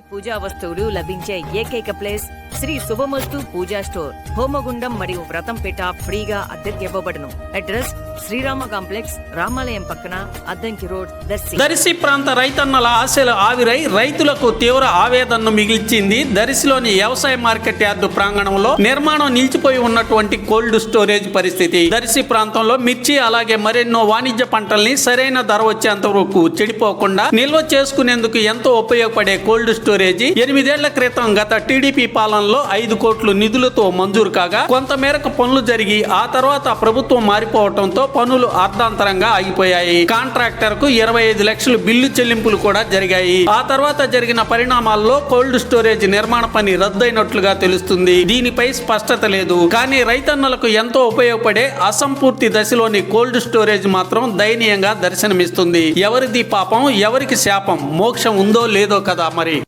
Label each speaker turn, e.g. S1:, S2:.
S1: పూజా వస్తువులు లభించే ఏకైక ప్లేస్ శ్రీ శుభమస్తు పూజా స్టోర్ హోమగుండం మరియు వ్రతంపేట ఫ్రీగా అద్దెకి ఇవ్వబడను అడ్రస్ శ్రీరామ కాంప్లెక్స్ రామాలయం పక్కన అద్దంకి రోడ్ దర్శి.
S2: దర్శి ప్రాంత రైతన్నల ఆశలు ఆవిరై రైతులకు తీవ్ర ఆవేదనను మిగిల్చింది దర్శిలోని వ్యవసాయ మార్కెట్ యార్డు ప్రాంగణంలో నిర్మాణం నిలిచిపోయి ఉన్నటువంటి కోల్డ్ స్టోరేజ్ పరిస్థితి. దర్శి ప్రాంతంలో మిర్చి అలాగే మరెన్నో వాణిజ్య పంటల్ని సరైన ధర వచ్చేంత వరకు చెడిపోకుండా నిల్వ చేసుకునేందుకు ఎంతో ఉపయోగపడే కోల్డ్ స్టోరేజ్ ఎనిమిదేళ్ళ క్రితం గత టీడీపీ పాలనలో ఐదు కోట్లు నిధులతో మంజూరు కాగా కొంత మేరకు పనులు జరిగి ఆ తర్వాత ప్రభుత్వం మారిపోవడంతో పనులు అర్ధాంతరంగా ఆగిపోయాయి. కాంట్రాక్టర్కు ఇరవై ఐదు లక్షలు బిల్లు చెల్లింపులు కూడా జరిగాయి. ఆ తర్వాత జరిగిన పరిణామాల్లో కోల్డ్ స్టోరేజ్ నిర్మాణ పని రద్దయినట్లుగా తెలుస్తుంది. దీనిపై స్పష్టత లేదు. కానీ రైతన్నలకు ఎంతో ఉపయోగపడే అసంపూర్తి దశలోని కోల్డ్ స్టోరేజ్ మాత్రం దయనీయంగా దర్శనమిస్తుంది. ఎవరిది పాపం ఎవరికి శాపం మోక్షం ఉందో లేదో కదా మరి.